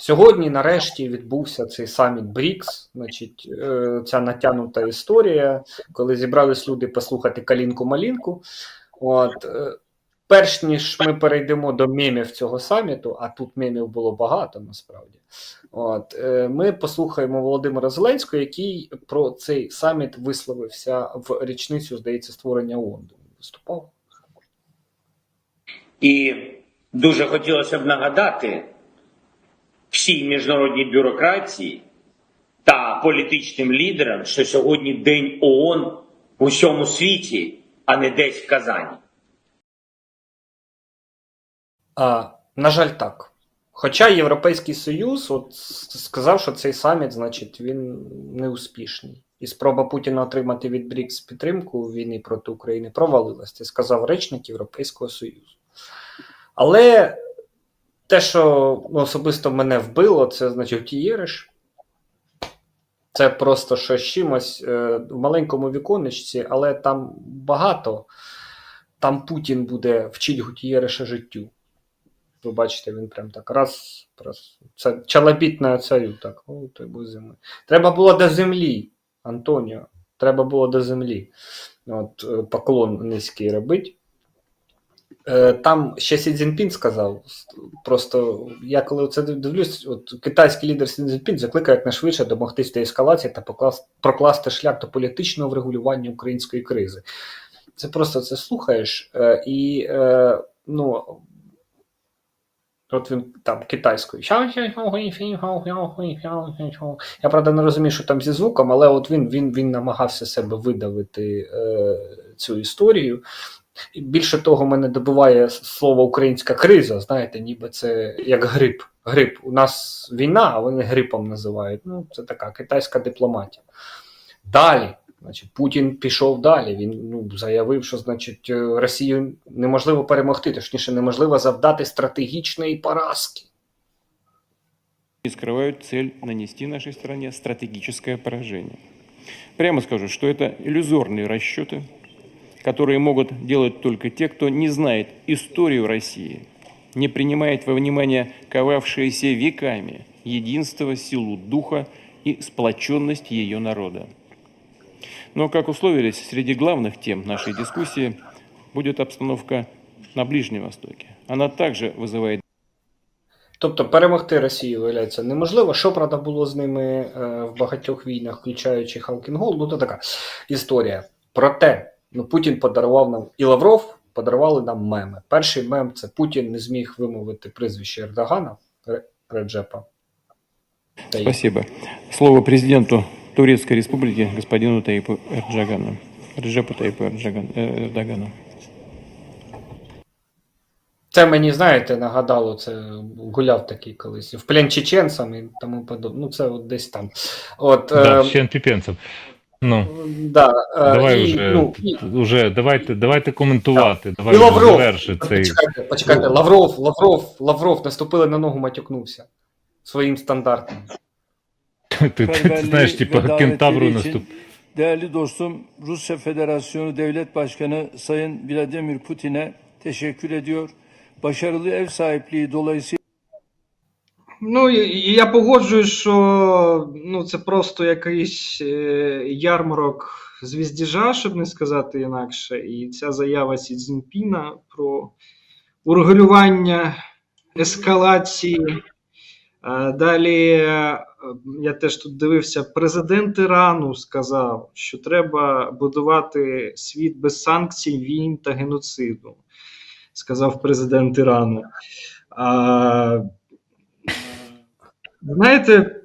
Сьогодні, нарешті, відбувся цей саміт БРІКС, значить, е, ця натягнута історія, коли зібрались люди послухати калінку-малінку. От, е, перш ніж ми перейдемо до мемів цього саміту, а тут мемів було багато насправді. От, е, ми послухаємо Володимира Зеленського, який про цей саміт висловився в річницю, здається, створення ООН. Виступав. І дуже хотілося б нагадати всій міжнародній бюрократії та політичним лідерам, що сьогодні День ООН в усьому світі, а не десь в Казані. А, на жаль, так. Хоча Європейський Союз от сказав, що цей саміт, значить, він неуспішний. І спроба Путіна отримати від БРІКС підтримку у війні проти України провалилась. Це сказав речник Європейського Союзу. Але те, що особисто мене вбило, це значить Тієриш. Це просто щось з чимось е, в маленькому віконечці, але там багато. Там Путін буде вчить Гутієриша життю. Ви бачите, він прям так раз, раз. Це чалабіт на царю, так. О, той зими. Треба було до землі, Антоніо. Треба було до землі. От, е, поклон низький робить. Е, Там ще Сі Цзіньпін сказав. Просто я коли це дивлюсь, от китайський лідер Сі Цзіньпін закликає якнайшвидше домогтись до ескалації та поклас- прокласти шлях до політичного врегулювання української кризи. Це просто це слухаєш, е, і е, ну, От він там китайською. Я правда не розумію, що там зі звуком, але от він він, він намагався себе видавити цю історію. І більше того, мене добиває слово українська криза. Знаєте, ніби це як грип. Грип. У нас війна, а вони грипом називають. Ну, це така китайська дипломатія. Далі, значить, Путін пішов далі. Він ну, заявив, що значить е, Росію неможливо перемогти, точніше, неможливо завдати стратегічної поразки. и скрывают цель нанести нашей стране стратегическое поражение. Прямо скажу, что это иллюзорные расчеты, которые могут делать только те, кто не знает историю России, не принимает во внимание ковавшееся веками единство, силу духа и сплоченность ее народа. Но, как условились, среди главных тем нашей дискуссии будет обстановка на Ближнем Востоке. Она также вызывает Тобто перемогти Росію, виявляється, неможливо. Що правда було з ними е, в багатьох війнах, включаючи Халкінгол, ну то така історія. Проте, ну Путін подарував нам і Лавров подарували нам меми. Перший мем це Путін не зміг вимовити прізвище Ердогана Ре- Реджепа. Таїпа. Спасибо. Слово президенту Турецкой Республики господину Таипу Эрджагану. Реджепу Таипу Эрджаган- э, Эрдогану. Це мені, знаєте, нагадало, це гуляв такий колись в плен чеченцям і тому подобне. Ну, це от десь там. От, Да, е, Щен Піпенцев. Ну, да, е, давай і, вже, ну, і, вже давайте, давайте коментувати. Давай І Лавров. заверши цей. Почекайте, почекайте, Лавров, Лавров, Лавров наступили на ногу, матюкнувся своїм стандартом. Ти, ти, ти знаєш, типу, кентавру наступ. Değerli dostum, Rusya Federasyonu Devlet Başkanı Sayın Vladimir Putin'e teşekkür ediyor. Başarılı ev sahipliği dolayısıyla Ну, я погоджуюсь, що ну, це просто якийсь е, ярмарок звіздіжа, щоб не сказати інакше. І ця заява Сі Цзіньпіна про урегулювання ескалації. Е, Далі е, я теж тут дивився, президент Ірану сказав, що треба будувати світ без санкцій, війн та геноциду, сказав президент Ірану. Знаєте,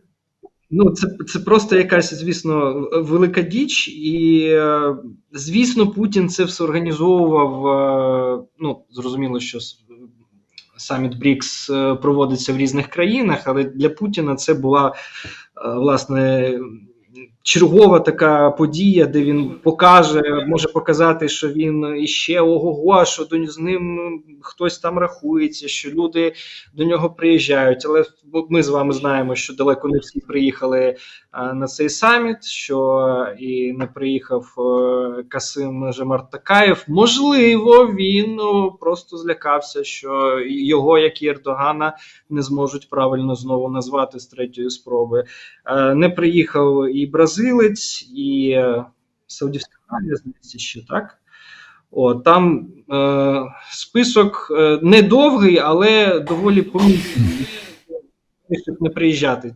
ну це, це просто якась, звісно, велика діч, і е, звісно, Путін це все організовував. е, Ну, зрозуміло, що саміт БРІКС е, проводиться в різних країнах, але для Путіна це була власне чергова така подія, де він покаже, може показати, що він іще ого-го, що до з ним хтось там рахується, що люди до нього приїжджають. Але ми з вами знаємо, що далеко не всі приїхали на цей саміт, що і не приїхав е, Касим Жемар Такаєв. Можливо, він ну, просто злякався, що його, як і Ердогана, не зможуть правильно знову назвати з третьої спроби. Е, Не приїхав і бразилець, і е, Саудівська Аравія, здається, ще так. О, там е, список е, не довгий, але доволі помітний, не приїжджати.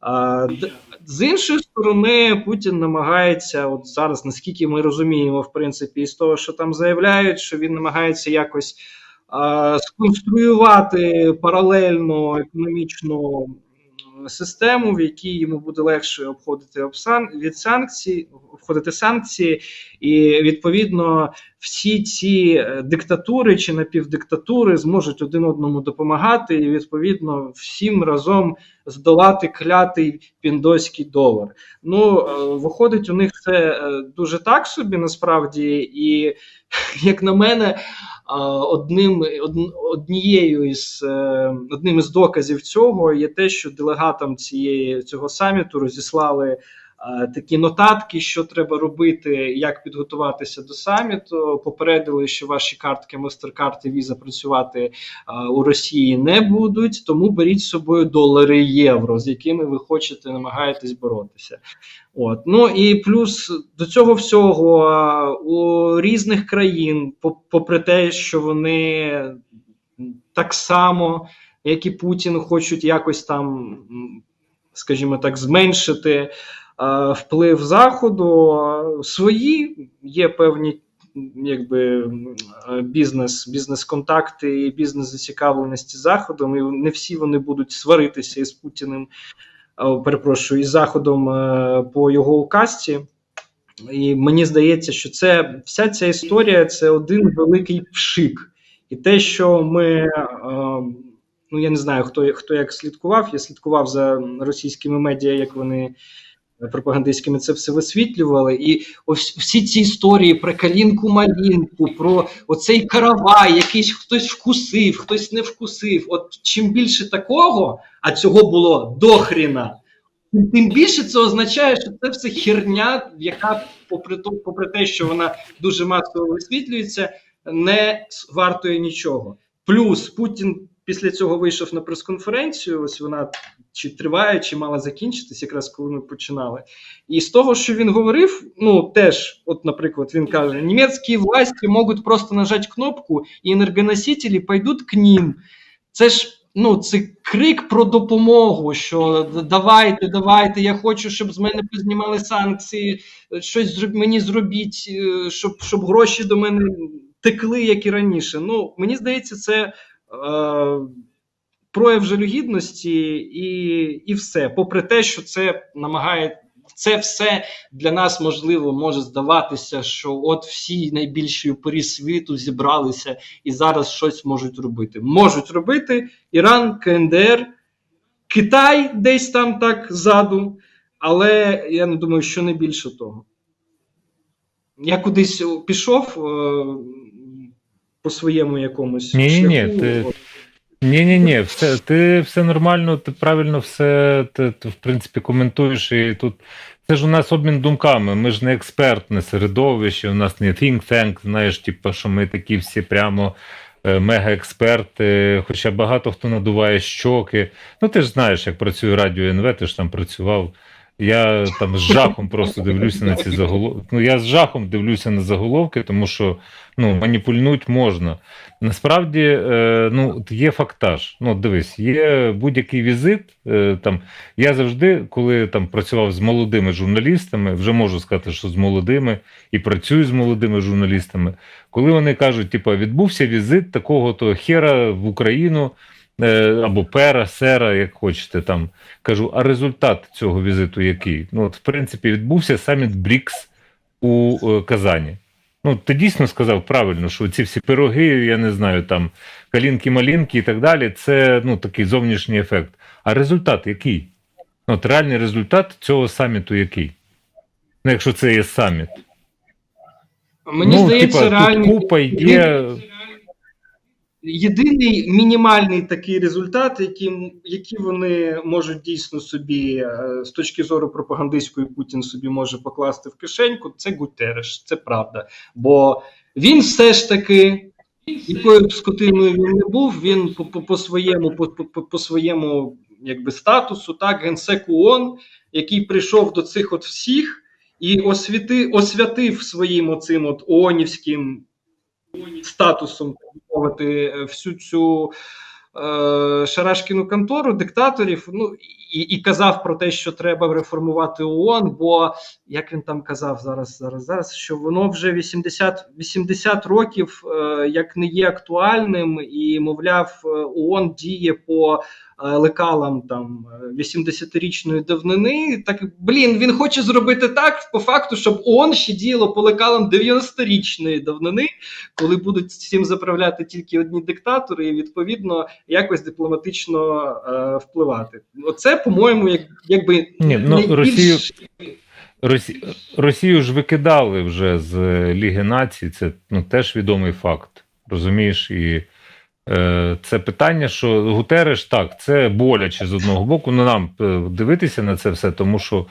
А, з іншої сторони, Путін намагається, от зараз, наскільки ми розуміємо, в принципі, із того, що там заявляють, що він намагається якось а, сконструювати паралельно економічну систему, в якій йому буде легше обходити обсан... від санкцій, обходити санкції, і відповідно всі ці е, диктатури чи напівдиктатури зможуть один одному допомагати, і відповідно всім разом здолати клятий піндоський долар. Ну е, виходить, у них це е, дуже так собі насправді, і як на мене, одним однією із е, одним із доказів цього є те, що делегатам цієї цього саміту розіслали такі нотатки, що треба робити, як підготуватися до саміту. Попередили, що ваші картки і Visa працювати е, у Росії не будуть, тому беріть з собою долари євро, з якими ви хочете намагаєтесь боротися. От ну і плюс до цього всього у різних країн, попри те, що вони так само, як і Путін, хочуть якось там, скажімо так, зменшити вплив Заходу. Свої є певні. Якби е, бізнес, бізнес-контакти і бізнес-зацікавленості Заходом, і не всі вони будуть сваритися із Путіним а, перепрошую, із заходом е, по його указці. І мені здається, що це вся ця історія це один великий пшик. І те, що ми, е, ну я не знаю, хто, хто як слідкував, я слідкував за російськими медіа, як вони пропагандистськими це все висвітлювали. І ось всі ці історії про калінку малінку, про оцей каравай, якийсь хтось вкусив, хтось не вкусив. От чим більше такого, а цього було дохріна, тим- більше це означає, що це все херня, яка, попри то, попри те, що вона дуже масово висвітлюється, не вартує нічого. Плюс Путін після цього вийшов на прес-конференцію. Ось вона чи триває, чи мала закінчитись, якраз коли ми починали. І з того, що він говорив, ну теж, от, наприклад, він каже: німецькі власті можуть просто нажати кнопку, і енергоносителі пойдуть к ним. Це ж. Ну, це крик про допомогу. Що давайте, давайте, я хочу, щоб з мене познімали санкції, щось мені зробіть, е, щоб, щоб гроші до мене текли, як і раніше. Ну, мені здається, це прояв жалюгідності і, і все. Попри те, що це намагає. Це все для нас можливо може здаватися, що от всі найбільші упорі світу зібралися і зараз щось можуть робити. Можуть робити Іран, КНДР, Китай десь там так ззаду, але я не думаю, що не більше того. Я кудись пішов е, по своєму якомусь Ні-ні-ні, ти- Ні, ні, ні, все, ти все нормально, ти правильно все ти, ти, в принципі коментуєш. І тут це ж у нас обмін думками. Ми ж не експертне середовище, у нас не think tank, знаєш, типу, що ми такі всі прямо е, мега-експерти. Хоча багато хто надуває щоки. Ну, ти ж знаєш, як працює радіо НВ, ти ж там працював. Я там з жахом просто дивлюся на ці заголовки. Ну, я з жахом дивлюся на заголовки, тому що ну, маніпульнуть можна. Насправді, е, ну, є фактаж. Ну, дивись, є будь-який візит. Е, там, я завжди, коли там працював з молодими журналістами, вже можу сказати, що з молодими і працюю з молодими журналістами, коли вони кажуть, типу, відбувся візит такого-то хера в Україну. Е, Або пера, сера, як хочете там кажу, а результат цього візиту який? Ну, от, в принципі, відбувся саміт БРІКС у е, Казані. Ну, ти дійсно сказав правильно, що ці всі пироги, я не знаю, там калінки-малінки і так далі, це ну, такий зовнішній ефект. А результат який? Ну, От реальний результат цього саміту який? Ну, якщо це є саміт. Мені ну, здається, типа, реальний тут купа є. Єдиний мінімальний такий результат, який, який вони можуть дійсно собі е, з точки зору пропагандистської Путін собі може покласти в кишеньку, це Гутереш, це правда. Бо він все ж таки, якою б скотиною він не був, він по, своєму, по своєму якби, статусу, так, генсек ООН, який прийшов до цих от всіх і освіти, освятив своїм оцим от ООНівським статусом так мовити, всю цю е, шарашкіну контору диктаторів. Ну і, і казав про те, що треба реформувати ООН, бо як він там казав зараз, зараз, зараз, що воно вже 80, 80 років е, як не є актуальним, і мовляв, е, ООН діє по е, лекалам там е, 80-річної давнини. Так блін, він хоче зробити так по факту, щоб ООН ще діяло по лекалам 90-річної давнини коли будуть цим заправляти тільки одні диктатори, і відповідно якось дипломатично е, впливати. Оце, по-моєму, як, якби Ні, ну, найбільш- Росію- Росі... Росію ж викидали вже з е, Ліги націй, це ну, теж відомий факт. Розумієш? І е, це питання, що Гутереш так, це боляче з одного боку. Ну нам е, дивитися на це все, тому що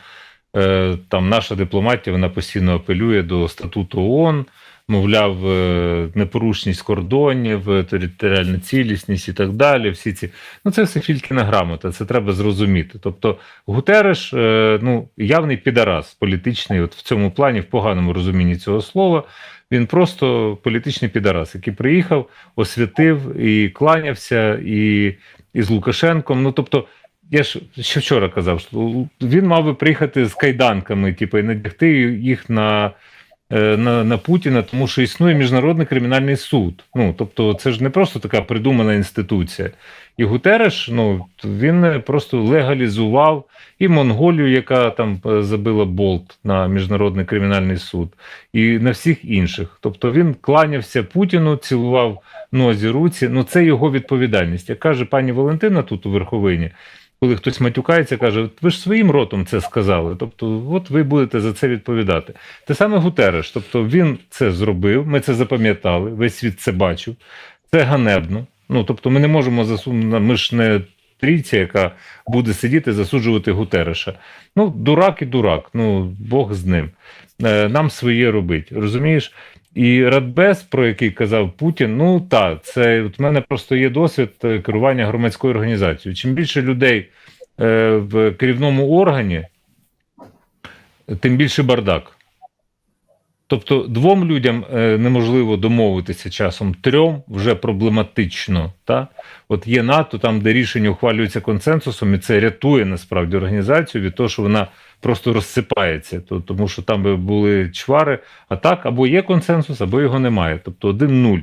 е, там наша дипломатія вона постійно апелює до статуту ООН, мовляв, е, непорушність кордонів, е, територіальна цілісність і так далі. Всі ці ну це все фількіна грамота, це треба зрозуміти. Тобто Гутереш, е, ну явний підарас політичний, от в цьому плані, в поганому розумінні цього слова. Він просто політичний підарас, який приїхав, освятив і кланявся, і, і з Лукашенком. Ну тобто, я ж ще вчора казав, що він мав би приїхати з кайданками, типу, і надягти їх на, на, на Путіна, тому що існує міжнародний кримінальний суд. Ну тобто, це ж не просто така придумана інституція. І Гутереш, ну він просто легалізував і Монголію, яка там е, забила болт на міжнародний кримінальний суд, і на всіх інших. Тобто він кланявся Путіну, цілував нозі руці. Ну це його відповідальність. Як каже пані Валентина тут у Верховині, коли хтось матюкається, каже: ви ж своїм ротом це сказали. Тобто, от ви будете за це відповідати. Те саме Гутереш, тобто він це зробив, ми це запам'ятали, весь світ це бачив. Це ганебно. Ну тобто, ми не можемо засунути, ми ж не трійця, яка буде сидіти засуджувати Гутереша. Ну, дурак і дурак, ну Бог з ним. Е, Нам своє робить, розумієш? І Радбез, про який казав Путін, ну так, це в мене просто є досвід е, керування громадською організацією. Чим більше людей е, в керівному органі, тим більше бардак. Тобто двом людям е, неможливо домовитися часом, трьом вже проблематично. Та? От є НАТО, там, де рішення ухвалюються консенсусом, і це рятує насправді організацію від того, що вона просто розсипається, то, тому що там були чвари, а так або є консенсус, або його немає. Тобто один нуль.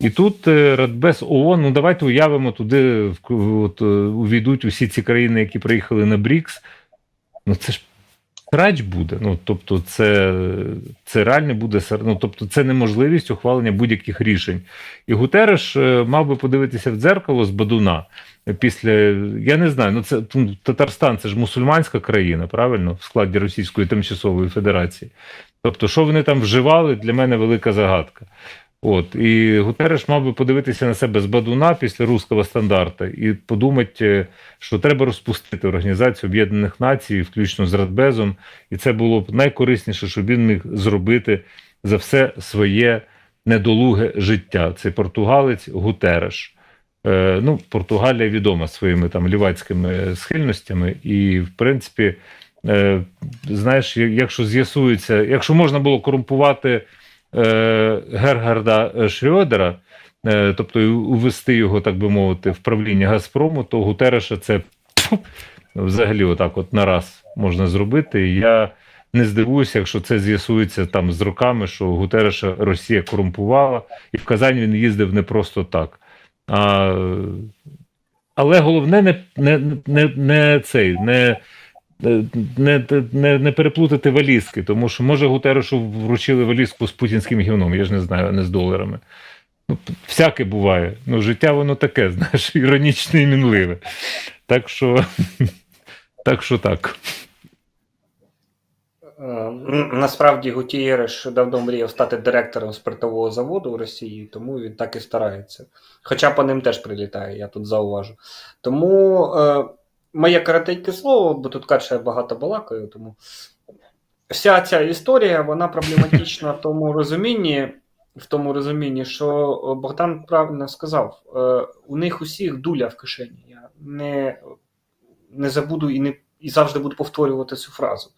І тут е, Радбез ООН, ну давайте уявимо, туди от, е, увійдуть усі ці країни, які приїхали на БРІКС. Ну це ж срач буде. Ну тобто, це, це реально буде ну, тобто, це неможливість ухвалення будь-яких рішень. І Гутереш е, мав би подивитися в дзеркало з Бадуна. Після я не знаю, ну це ну, Татарстан, це ж мусульманська країна, правильно, в складі Російської тимчасової Федерації. Тобто, що вони там вживали, для мене велика загадка. От і Гутереш мав би подивитися на себе з Бадуна після руського стандарта і подумати, що треба розпустити Організацію Об'єднаних Націй, включно з Радбезом, і це було б найкорисніше, що він міг зробити за все своє недолуге життя. Це португалець Гутереш. Е, ну, Португалія відома своїми там лівацькими схильностями, і, в принципі, е, знаєш, якщо з'ясується, якщо можна було корумпувати е, Гергарда Шрёдера, е, тобто увести його, так би мовити, в правління Газпрому, то Гутереша це взагалі отак от нараз можна зробити. Я не здивуюся, якщо це з'ясується там з роками, що Гутереша Росія корумпувала, і в Казань він їздив не просто так. А, але головне не, не, не, не цей, не, не, не, не переплутати валізки, тому що може Гутерешу вручили валізку з путінським гівном, я ж не знаю, а не з доларами. Ну, всяке буває. Ну, життя воно таке, знаєш, іронічне і мінливе. Так що, так що так. Е, Насправді Гутієреш давно мріяв стати директором спиртового заводу в Росії, тому він так і старається. Хоча по ним теж прилітає, я тут зауважу. Тому е, моє коротеньке слово, бо тут каже, я багато балакаю, тому вся ця історія вона проблематична в тому розумінні, в тому розумінні, що Богдан правильно сказав, е, у них усіх дуля в кишені. Я не, не забуду і, не, і завжди буду повторювати цю фразу.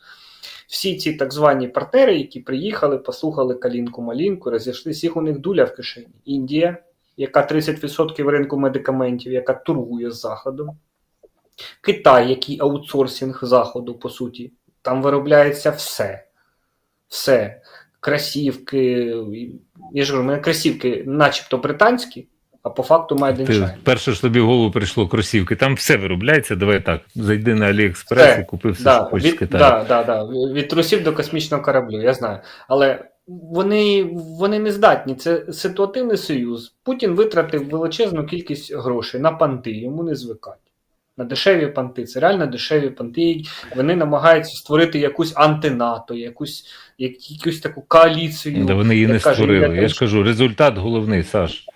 Всі ці так звані партнери, які приїхали, послухали калінку-малінку, розійшли, всіх у них дуля в кишені. Індія, яка 30% ринку медикаментів, яка торгує з Заходом. Китай, який аутсорсинг Заходу, по суті. Там виробляється все. Все. Красівки. Я ж кажу, у мене красівки начебто британські, а по факту made in Ти, China. перше ж тобі в голову прийшло кросівки. Там все виробляється. Давай так. Зайди на Аліекспрес і купи все, Да, що хочеш з Китаю. да, да, да. від трусів до космічного кораблю, я знаю. Але вони, вони не здатні. Це ситуативний союз. Путін витратив величезну кількість грошей на панти, йому не звикать. На дешеві панти. Це реально дешеві панти. Вони намагаються створити якусь антинато, якусь, як- якусь таку коаліцію. Да вони її не каже створили. Я ж кажу, результат головний, Саш.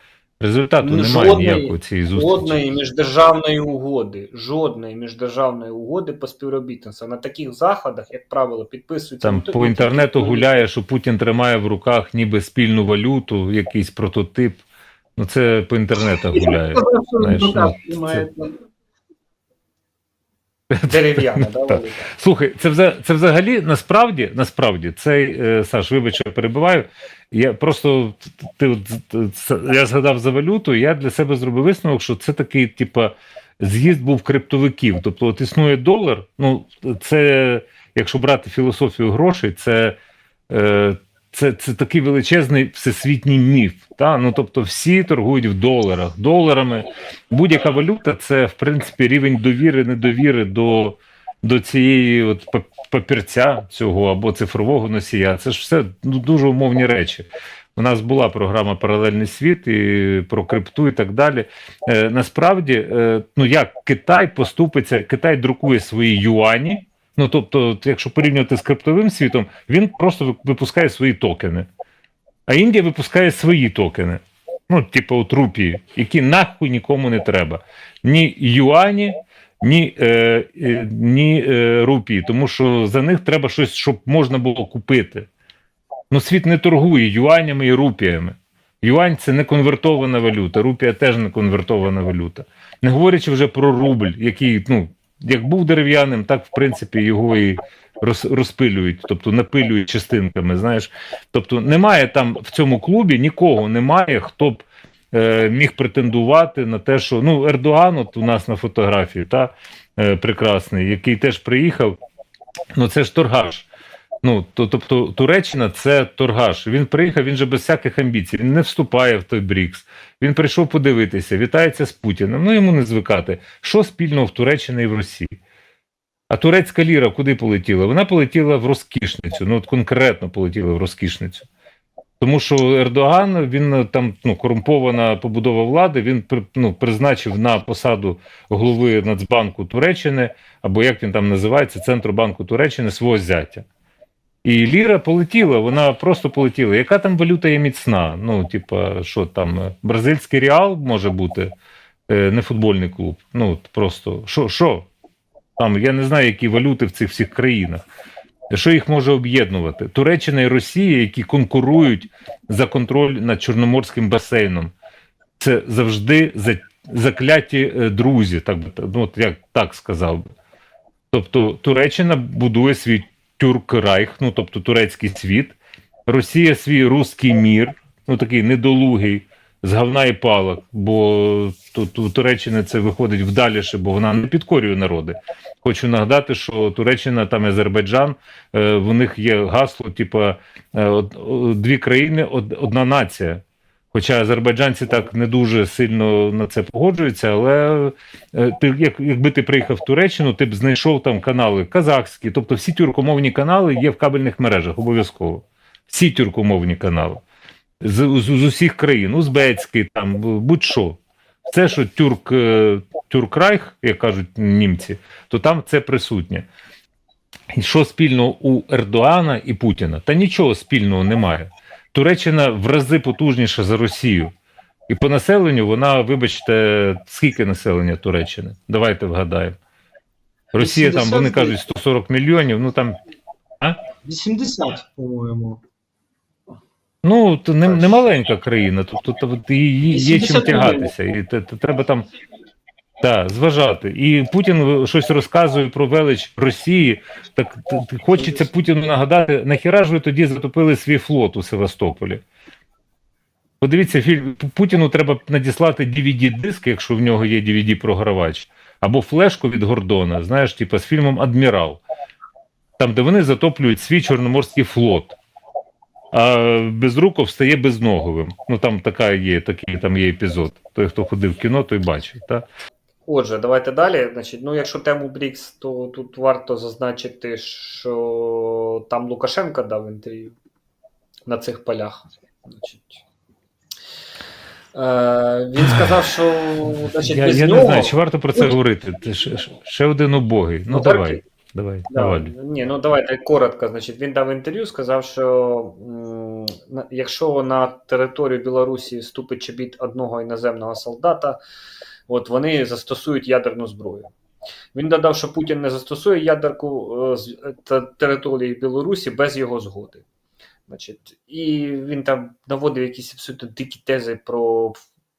Результату Ну, немає жодної- ніякого цієї зустрічі. Жодної міждержавної угоди, жодної міждержавної угоди по співробітництву. На таких заходах, як правило, підписуються Там по інтернету гуляє, що Путін тримає в руках ніби спільну валюту, якийсь прототип. Ну це по інтернету гуляє. Знаєш, ну, це- Дерев'яна, да, Так. Слухай, це вза- це взагалі насправді, насправді, цей е, Саш, вибач, я перебиваю. Я просто ти, я згадав за валюту. Я для себе зробив висновок, що це такий, типа, з'їзд був криптовиків. Тобто, от існує долар. Ну, це, якщо брати філософію грошей, це. Е, це, це такий величезний всесвітній міф. Та? Ну, тобто всі торгують в доларах, доларами. Будь-яка валюта це, в принципі, рівень довіри, недовіри до, до цієї от папірця цього або цифрового носія. Це ж все ну, дуже умовні речі. У нас була програма Паралельний світ і про крипту і так далі. Е, насправді, е, ну як Китай поступиться, Китай друкує свої юані. Ну тобто, якщо порівнювати з криптовим світом, він просто випускає свої токени. А Індія випускає свої токени. Ну, типу, от рупії, які нахуй нікому не треба. Ні юані, ні, е, е, ні е, рупії, тому що за них треба щось, щоб можна було купити. Ну, світ не торгує юанями і рупіями. Юань це не конвертована валюта, рупія теж не конвертована валюта. Не говорячи вже про рубль, який, ну, як був дерев'яним, так в принципі його і роз, розпилюють, тобто напилюють частинками. Знаєш, тобто немає там в цьому клубі нікого немає, хто б е, міг претендувати на те, що ну Ердоган, от у нас на фотографії, та е, прекрасний, який теж приїхав. Ну це ж торгаш. Ну, то, тобто Туреччина це торгаш. Він приїхав, він же без всяких амбіцій, він не вступає в той Брікс. Він прийшов подивитися, вітається з Путіним. Ну йому не звикати. Що спільного в Туреччині і в Росії? А турецька ліра куди полетіла? Вона полетіла в розкішницю. Ну, от конкретно полетіла в розкішницю. Тому що Ердоган, він там ну, корумпована побудова влади, він ну, призначив на посаду голови Нацбанку Туреччини, або як він там називається, Центробанку Туреччини свого зятя. І ліра полетіла, вона просто полетіла. Яка там валюта є міцна? Ну, типа, що там, е, бразильський реал може бути, е, не футбольний клуб. Ну, просто що? що? Там я не знаю, які валюти в цих всіх країнах. Що їх може об'єднувати? Туреччина і Росія, які конкурують за контроль над Чорноморським басейном. Це завжди закляті е, друзі, так би ну, як так сказав би. Тобто Туреччина будує свій тюрк-райх, ну тобто турецький світ, Росія свій руський мір, ну такий недолугий, з говна і палок, бо тут у Туреччини це виходить вдаліше, бо вона не підкорює народи. Хочу нагадати, що Туреччина там Азербайджан, е, в них є гасло, типа е, дві країни, од- одна нація. Хоча азербайджанці так не дуже сильно на це погоджуються, але е, ти, як, якби ти приїхав в Туреччину, ти б знайшов там канали казахські, тобто всі тюркомовні канали є в кабельних мережах обов'язково. Всі тюркомовні канали з, з, з усіх країн, узбецький, там будь-що. Все, що тюрк, е, тюркрайх, як кажуть німці, то там це присутнє. що спільного у Ердоана і Путіна? Та нічого спільного немає. Туреччина в рази потужніша за Росію. І по населенню вона, вибачте, скільки населення Туреччини? Давайте вгадаємо. Росія там, вони 80 кажуть, 140 мільйонів, ну там 80, по-моєму. Ну, то не, не маленька країна, тобто то, то, є чим тягатися, і те- те- треба там та, зважати. І Путін щось розказує про велич Росії. Так хочеться Путіну нагадати, нахіра ж ви тоді затопили свій флот у Севастополі. Подивіться, фільм Путіну треба надіслати DVD-диск, якщо в нього є DVD-програвач, або флешку від Гордона, знаєш, типу, з фільмом Адмірал, там, де вони затоплюють свій Чорноморський флот а Безруков стає безноговим. Ну там така є, такий там є епізод. Той, хто ходив в кіно, той бачив. Та? Отже, давайте далі. Значить, ну, якщо тему БРІКС, то тут варто зазначити, що там Лукашенко дав інтерв'ю на цих полях. Значить, е, він сказав, що значить, Я, без я нього... не знаю, чи варто про це Ой. говорити. Ти ще, ще один убогий. Ну, Ну, давай, давай, Да, давай. ні, ну давайте коротко. Значить, він дав інтерв'ю, сказав, що м, якщо на територію Білорусі вступить чобіт одного іноземного солдата, от вони застосують ядерну зброю. Він додав, що Путін не застосує ядерку е, з е, території Білорусі без його згоди. Значить, і він там наводив якісь абсолютно дикі тези про,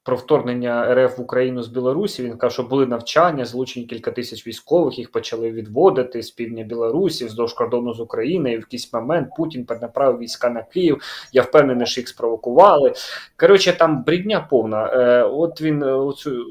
про вторгнення РФ в Україну з Білорусі. Він каже, що були навчання, залучені кілька тисяч військових, їх почали відводити з півдня Білорусі вздовж кордону з Україною. І в якийсь момент Путін перенаправив війська на Київ. Я впевнений, що їх спровокували. Коротше, там брідня повна. Е, от він оцю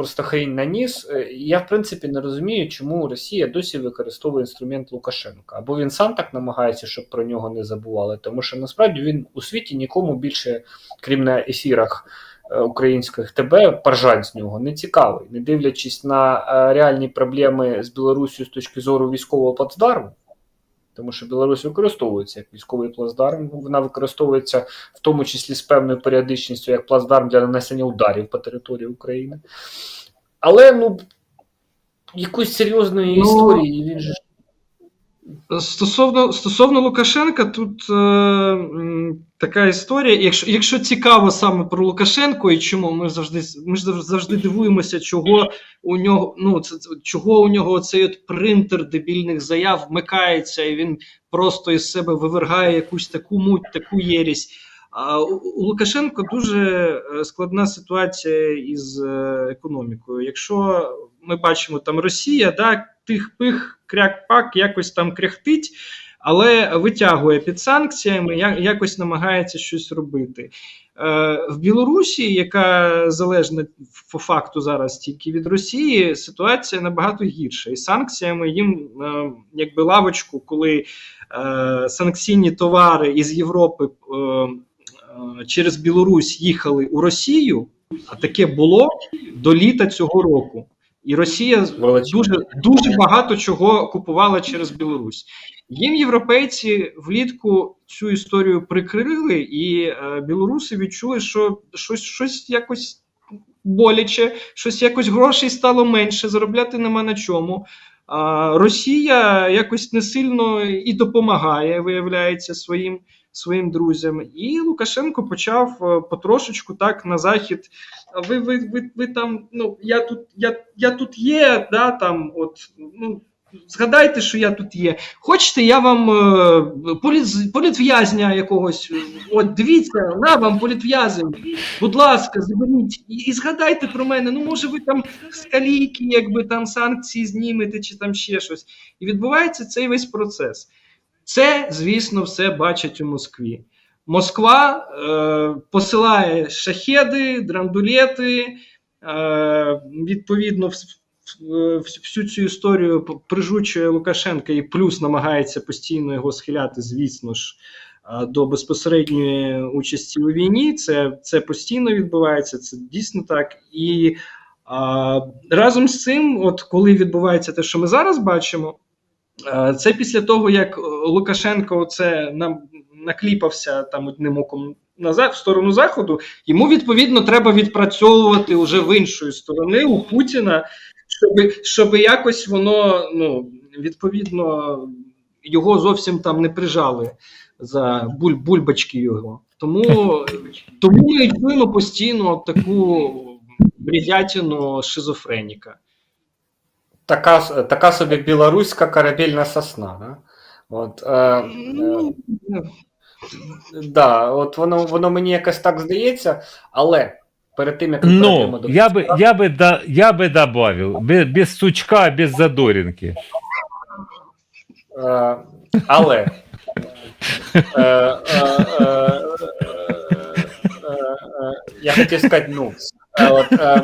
просто хрінь наніс. Е, Я, в принципі, не розумію, чому Росія досі використовує інструмент Лукашенка. Або він сам так намагається, щоб про нього не забували, тому що насправді він у світі нікому більше, крім на ефірах е, українських ТБ, поржать з нього не цікавий, не дивлячись на е, реальні проблеми з Білорусію з точки зору військового плацдарму. Тому що Білорусь використовується як військовий плацдарм, вона використовується в тому числі з певною періодичністю як плацдарм для нанесення ударів по території України. Але ну якоїсь серйозної Ну, історії він же Стосовно, стосовно Лукашенка, тут е, така історія. Якщо, якщо цікаво саме про Лукашенко і чому ми завжди ми завжди- дивуємося, чого у нього ну це, чого у нього цей от принтер дебільних заяв вмикається, і він просто із себе вивергає якусь таку муть, таку єрість. А у, Лукашенко дуже е, складна ситуація із е, економікою. Якщо ми бачимо там Росія, да, тих-пих, кряк-пак, якось там кряхтить, але витягує під санкціями, якось намагається щось робити. Е, В Білорусі, яка залежна по факту зараз тільки від Росії, ситуація набагато гірша. І санкціями їм е, якби лавочку, коли е, санкційні товари із Європи через Білорусь їхали у Росію, а таке було до літа цього року. І Росія дуже дуже багато чого купувала через Білорусь. Їм європейці влітку цю історію прикрили, і е, білоруси відчули, що щось, щось якось боляче, щось якось грошей стало менше, заробляти нема на чому. А Росія якось не сильно і допомагає, виявляється, своїм своїм друзям. І Лукашенко почав е, потрошечку так на захід. Ви, ви, ви, ви там, ну я тут, я, я тут є, да, там, от, ну. Згадайте, що я тут є. Хочете, я вам е, політ, політв'язня якогось. От дивіться, на вам політв'язень. Будь ласка, заберіть і, і згадайте про мене. Ну, може, ви там з калійки, якби там санкції знімете, чи там ще щось. І відбувається цей весь процес. Це, звісно, все бачать у Москві. Москва е, посилає шахеди, драндулети, е, відповідно, в, всю цю історію прижучує Лукашенка і плюс намагається постійно його схиляти, звісно ж, е, до безпосередньої участі у війні. Це, це постійно відбувається, це дійсно так. І а, разом з цим, от коли відбувається те, що ми зараз бачимо. Е, Це після того, як е, Лукашенко це нам накліпався там одним оком назад в сторону заходу. Йому відповідно треба відпрацьовувати вже в іншої сторони у Путіна, щоб, щоб якось воно ну відповідно його зовсім там не прижали за буль, бульбачки його. Тому, тому ми чуємо постійно таку бредятину шизофреніка. Така, така собі білоруська корабельна сосна. Да? От, е, е, Ну, да, от воно, воно мені якось так здається, але перед тим як Ну, до я би, я би, да, я би добавил, без, без сучка, без задоринки. Е, але. Е, е, Я хотів сказати, ну. От, е,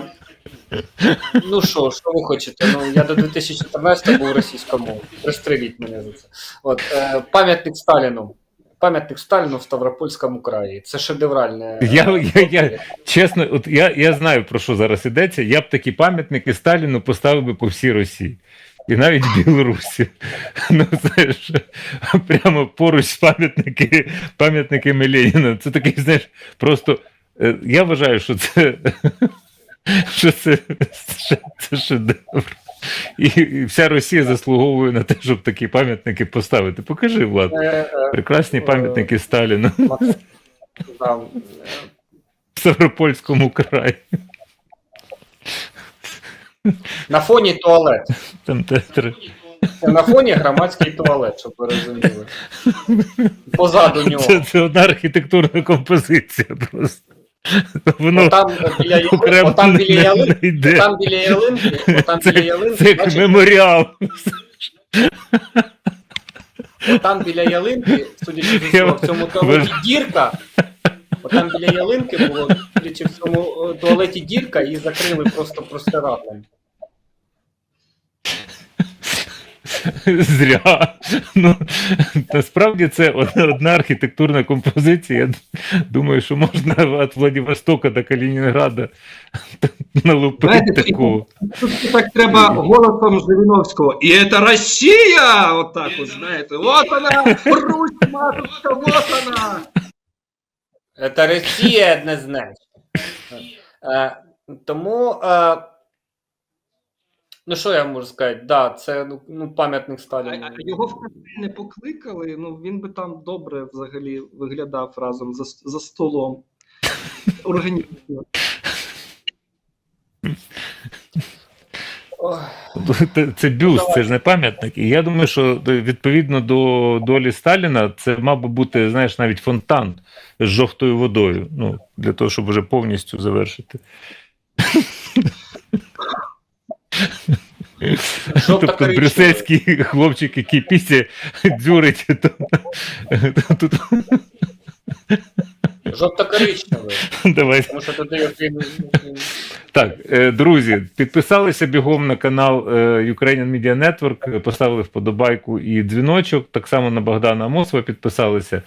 ну що, що ви хочете? Ну, я до 2014 був російськомовний. Пристреліть мене за це. От, е, пам'ятник Сталіну. Пам'ятник Сталіну в Ставропольському краї. Це шедевральне. Я, я, я, чесно, от я, я знаю, про що зараз йдеться. Я б такі пам'ятники Сталіну поставив би по всій Росії. І навіть в Білорусі. Ну, знаєш, прямо поруч з пам'ятники, пам'ятниками Леніна. Це такий, знаєш, просто е, я вважаю, що це, що це, це шедевр. І, і вся Росія заслуговує на те, щоб такі пам'ятники поставити. Покажи, Влад. Е, е, Прекрасні пам'ятники Сталіну е, в Ставропольському краї. На фоні туалет. Там театр. На фоні громадський туалет, щоб ви розуміли. Позаду нього. Це, це одна архітектурна композиція просто. Воно там біля, отам біля не, ялинки, отам біля ялинки, отам біля ялинки, це як меморіал. отам біля ялинки, судячи в цьому туалеті дірка. Отам біля ялинки було, судячи в цьому е, туалеті дірка, і закрили просто простирадлом. Зря. Ну, насправді це одна, архітектурна композиція. Я думаю, що можна від Владивостока до Калінінграда налупити такого. Тут так треба голосом Жириновського. І це Росія! Отак от, знаєте. Вот вона! Русь, матушка, вот вона! Це Росія однозначно. Е, Тому, е, ну що я можу сказати, да, це ну, ну, пам'ятник А, Сталіну. а його в не покликали, ну він би там добре взагалі виглядав разом за, за столом. Організація. Це- Це бюст, це ж не пам'ятник. І я думаю, що відповідно до долі Сталіна, це мав би бути, знаєш, навіть фонтан з жовтою водою. Ну, для того, щоб вже повністю завершити. Тобто брюссельський хлопчик, який після дзюрить, то, Жовто-коричневий. давай Тому що туди він. Так, е, друзі, підписалися бігом на канал е, Ukrainian Media Network, поставили вподобайку і дзвіночок. Так само на Богдана Амосова підписалися.